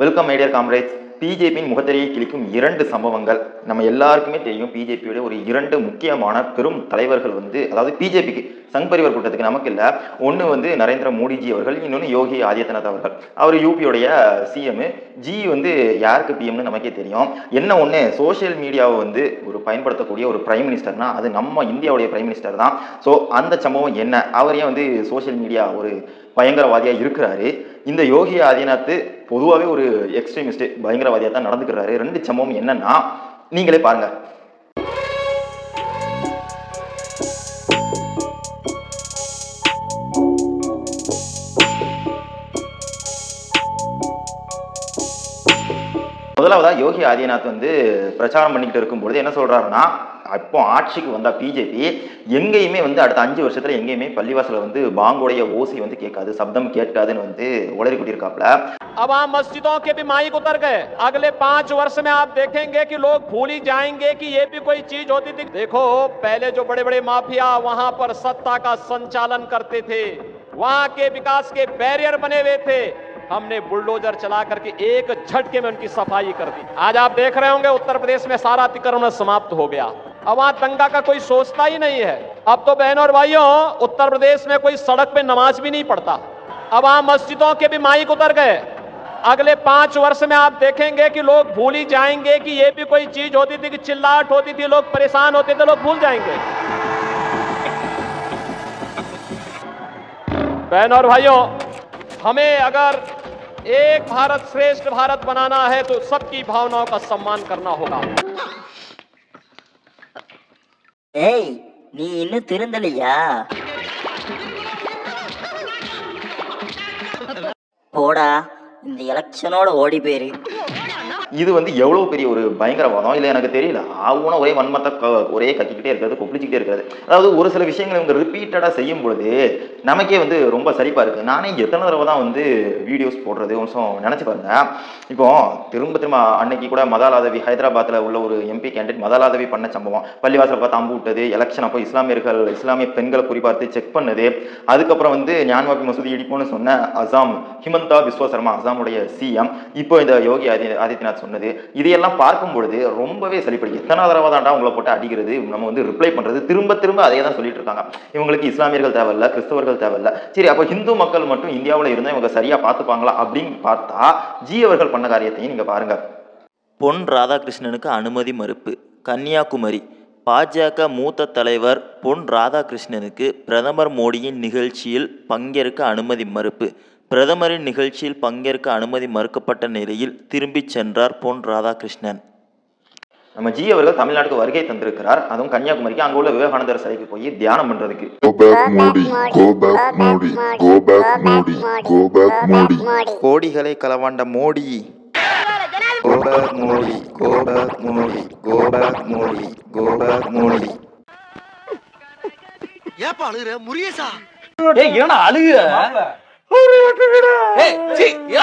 Welcome my dear comrades பிஜேபியின் முகத்திரையை கிழிக்கும் இரண்டு சம்பவங்கள். நம்ம எல்லாருக்குமே தெரியும் பிஜேபியுடைய ஒரு இரண்டு முக்கியமான பெரும் தலைவர்கள் வந்து அதாவது பிஜேபிக்கு சங் பரிவார் கூட்டத்துக்கு நமக்கு இல்லை. ஒன்று வந்து நரேந்திர மோடிஜி அவர்கள் இன்னொன்று யோகி ஆதித்யநாத் அவர்கள். அவர் யூபியோடைய சிஎம் ஜி வந்து யாருக்கு பிஎம்னு நமக்கே தெரியும். என்ன ஒன்று சோஷியல் மீடியாவை வந்து ஒரு பயன்படுத்தக்கூடிய ஒரு பிரைம் மினிஸ்டர்னா அது நம்ம இந்தியாவுடைய பிரைம் மினிஸ்டர் தான். ஸோ அந்த சம்பவம் என்ன? அவர் ஏன் வந்து சோஷியல் மீடியா ஒரு பயங்கரவாதியாக இருக்கிறாரு? இந்த யோகி ஆதிநாத் பொதுவாகவே ஒரு எக்ஸ்ட்ரீமிஸ்ட் பயங்கரவாதியாக தான் நடந்துக்கிறாரு. ரெண்டு சம்பவம் என்னன்னா நீங்களே பாருங்க. முதலாவதாக யோகி ஆதிநாத் வந்து பிரச்சாரம் பண்ணிக்கிட்டு இருக்கும்பொழுது என்ன சொல்கிறாருன்னா அப்போ ஆட்சிக்கு வந்தா பிஜேபி எங்கேயுமே வந்து அடுத்த அஞ்சு வருஷத்துல எங்கேயுமே பள்ளிவாசல வந்து பாங்கோடைய ஓசை வந்து கேட்காது சப்தம் கேட்காதுன்னு வந்து உளறி கொட்டியிருக்காப்ல अब वहां मस्जिदों के भी माइक उतर गए अगले पांच वर्ष में आप देखेंगे कि लोग भूल ही जाएंगे कि ये भी कोई चीज होती थी देखो पहले जो बड़े बड़े माफिया वहां पर सत्ता का संचालन करते थे वहां के विकास के बैरियर बने हुए थे हमने बुलडोजर चला करके एक झटके में उनकी सफाई कर दी आज आप देख रहे होंगे उत्तर प्रदेश में सारा अतिक्रमण समाप्त हो गया अब वहाँ दंगा का कोई सोचता ही नहीं है। अब तो बहनों और भाइयों, उत्तर प्रदेश में कोई सड़क पे नमाज़ भी नहीं पढ़ता। अब वहाँ मस्जिदों के भी माइक उतर गए। अगले पाँच वर्ष में आप देखेंगे कि लोग भूल ही जाएँगे कि ये भी कोई चीज़ होती थी कि चिल्लाहट होती थी, लोग परेशान होते थे, लोग भूल जाएँगे। बहन और भाइयों, हमें अगर एक भारत श्रेष्ठ भारत बनाना है तो सबकी भावनाओं का सम्मान करना होगा। ஏய் நீ இன்னும் திருந்தலையா? போடா இந்த எலெக்ஷனோட ஓடி போயிரு. இது வந்து எவ்வளோ பெரிய ஒரு பயங்கரவாதம்? இல்லை எனக்கு தெரியல. ஆகுனா ஒரே வன்மத்தை க- ஒரே கத்திக்கிட்டே இருக்கிறது கொப்பளிச்சிக்கிட்டே இருக்கிறது. அதாவது ஒரு சில விஷயங்களை இவங்க ரிப்பீட்டடாக செய்யும் பொழுது நமக்கே வந்து ரொம்ப சரிப்பா இருக்கு. நானே எத்தனை தடவை தான் வந்து வீடியோஸ் போடுறது கொஞ்சம் நினச்சி பாருங்க. இப்போ திரும்ப திரும்ப அன்னைக்கு கூட மதாலாதவி ஹைதராபாத்தில் உள்ள ஒரு எம்பி கேண்டிடேட் மதாலாதவி பண்ண சம்பவம். பள்ளிவாசல் பார்த்து அம்பு விட்டது எலெக்ஷன் அப்போ இஸ்லாமியர்கள் இஸ்லாமிய பெண்களை குறிப்பார்த்து செக் பண்ணது. அதுக்கப்புறம் வந்து ஞான்வாபி மசூதி இடிப்போம்னு சொன்ன அசாம் ஹிமந்தா விஸ்வசர்மா அசாமுடைய சிஎம் இப்போ இந்த யோகி ஆதி ஆதித்யநாத் சொன்னது. இதையெல்லாம் பார்க்கும் பொழுது ரொம்பவே சளிப்படி எத்தனை தடவை தாண்டா உங்களை போட்டு அடிக்கிறது நம்ம வந்து ரிப்ளை பண்றது திரும்ப திரும்ப அதே தான் சொல்லிட்டு இருக்காங்க. இவங்களுக்கு இஸ்லாமியர்கள் தேவையில்ல கிறிஸ்தவர்கள் தேவையில்ல. சரி அப்போ ஹிந்து மக்கள் மட்டும் இந்தியாவில் இருந்தால் இவங்க சரியா பார்த்துப்பாங்களா அப்படின்னு பார்த்தா ஜி அவர்கள் பண்ண காரியத்தையும் நீங்க பாருங்க. பொன் ராதாகிருஷ்ணனுக்கு அனுமதி மறுப்பு. கன்னியாகுமரி. பாஜக மூத்த தலைவர் பொன் ராதாகிருஷ்ணனுக்கு பிரதமர் மோடியின் நிகழ்ச்சியில் பங்கேற்க அனுமதி மறுப்பு. பிரதமரின் நிகழ்ச்சியில் பங்கேற்க அனுமதி மறுக்கப்பட்ட நிலையில் திரும்பிச் சென்றார் பொன் ராதாகிருஷ்ணன் நம்ம ஜி அவர்கள் தமிழ்நாட்டுக்கு வருகை தந்திருக்கிறார் அதுவும் கன்னியாகுமரிக்கு அங்க உள்ள விவேகானந்தர் சிலைக்கு போய் தியானம் பண்றதுக்கு Go back Modi, go back Modi, go back Modi, go back Modi. கோடிகளை களவாண்ட மோடி மோடி மோடி மோடி மோடி ஏப்பா அழுகுற முருகேசா ஏன்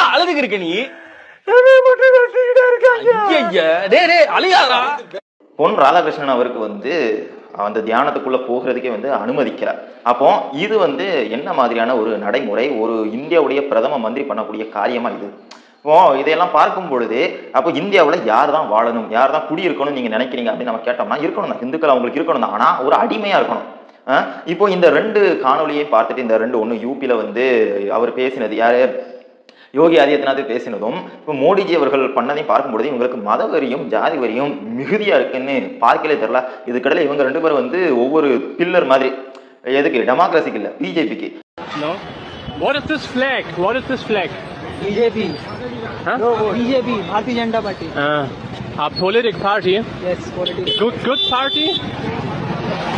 அழுதுக்கு இருக்க நீ? ஐயய்ய, டேய் டேய் அழுகாதடா பொன் ராதாகிருஷ்ணன் அவருக்கு வந்து அந்த தியானத்துக்குள்ள போகிறதுக்கே வந்து அனுமதிக்கல அப்போ இது வந்து என்ன மாதிரியான ஒரு நடைமுறை ஒரு இந்தியாவுடைய பிரதம மந்திரி பண்ணக்கூடிய காரியமா இது? இப்போ இதையெல்லாம் பார்க்கும் பொழுது அப்போ இந்தியாவில் யார் தான் வாழணும் யார் தான் குடியிருக்கணும் நீங்க நினைக்கிறீங்க அப்படின்னு நம்ம கேட்டோம்னா இருக்கணும் தான் இந்துக்கள் அவங்களுக்கு இருக்கணும் தான் ஆனா ஒரு அடிமையா இருக்கணும். இப்போ இந்த ரெண்டு காணொலியையும் பார்த்துட்டு இந்த ரெண்டு ஒன்று யூபியில் வந்து அவர் பேசினது யார் யோகி ஆதித்யநாத் பேசினதும் இப்போ மோடிஜி அவர்கள் பண்ணதையும் பார்க்கும்பொழுது இவங்களுக்கு மத வரியும் ஜாதி வரியும் மிகுதியாக இருக்குன்னு பார்க்கலே தெரில இதுக்கடையில் இவங்க ரெண்டு பேரும் வந்து ஒவ்வொரு பில்லர் மாதிரி எதுக்கு டெமோக்ரஸிக்கு இல்லை பிஜேபிக்கு What is this flag? What is this flag? BJP. Huh? No, BJP, Bharatiya Janata Party. Uh,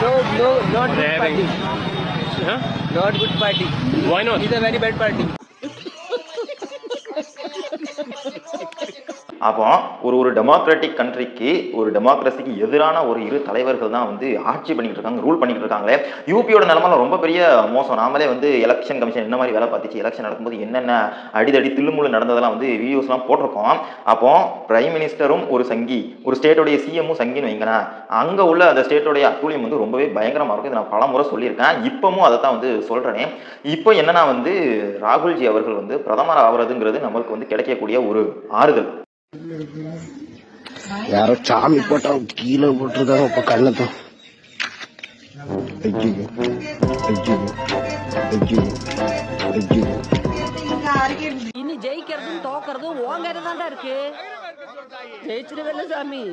No, no, not good party. Huh? Not good party. Why not? It's a very bad party. அப்போ ஒரு ஒரு democratic கண்ட்ரிக்கு ஒரு டெமோக்ரஸிக்கு எதிரான ஒரு இரு தலைவர்கள் தான் வந்து ஆட்சி பண்ணிட்டு இருக்காங்க ரூல் பண்ணிட்டு இருக்காங்களே யூபியோட நிலமெல்லாம் ரொம்ப பெரிய மோசம். நாமளே வந்து எலெக்ஷன் கமிஷன் என்ன மாதிரி வேலை பார்த்துச்சு எலெக்ஷன் நடக்கும்போது என்னென்ன அடிதடி தில்லுமுள்ளு நடந்ததெல்லாம் வந்து வீடியோஸ்லாம் போட்டிருக்கோம். அப்போ பிரைம் மினிஸ்டரும் ஒரு சங்கி ஒரு ஸ்டேட்டோடைய சிஎம்மும் சங்கின்னு வைங்களேன். அங்கே உள்ள அந்த ஸ்டேட்டோடைய அட்டூழியம் வந்து ரொம்பவே பயங்கரமாக இருக்கும். இதை நான் பல முறை சொல்லியிருக்கேன். இப்பவும் அதை தான் வந்து சொல்கிறேனே இப்போ என்னன்னா வந்து ராகுல்ஜி அவர்கள் வந்து பிரதமர் ஆகிறதுங்கிறது நம்மளுக்கு வந்து கிடைக்கக்கூடிய ஒரு ஆறுதல். யாரோ சாமி போட்டா கீழே போட்டிருக்காங்க இப்ப கண்ணத்தான் ஐயோ ஐயோ ஐயோ ஐயோ இனி ஜெயிக்கிறதும் தோக்கறதும் உன் கையில தான்டா இருக்கு. ஜெயிச்சிருவேல சாமி.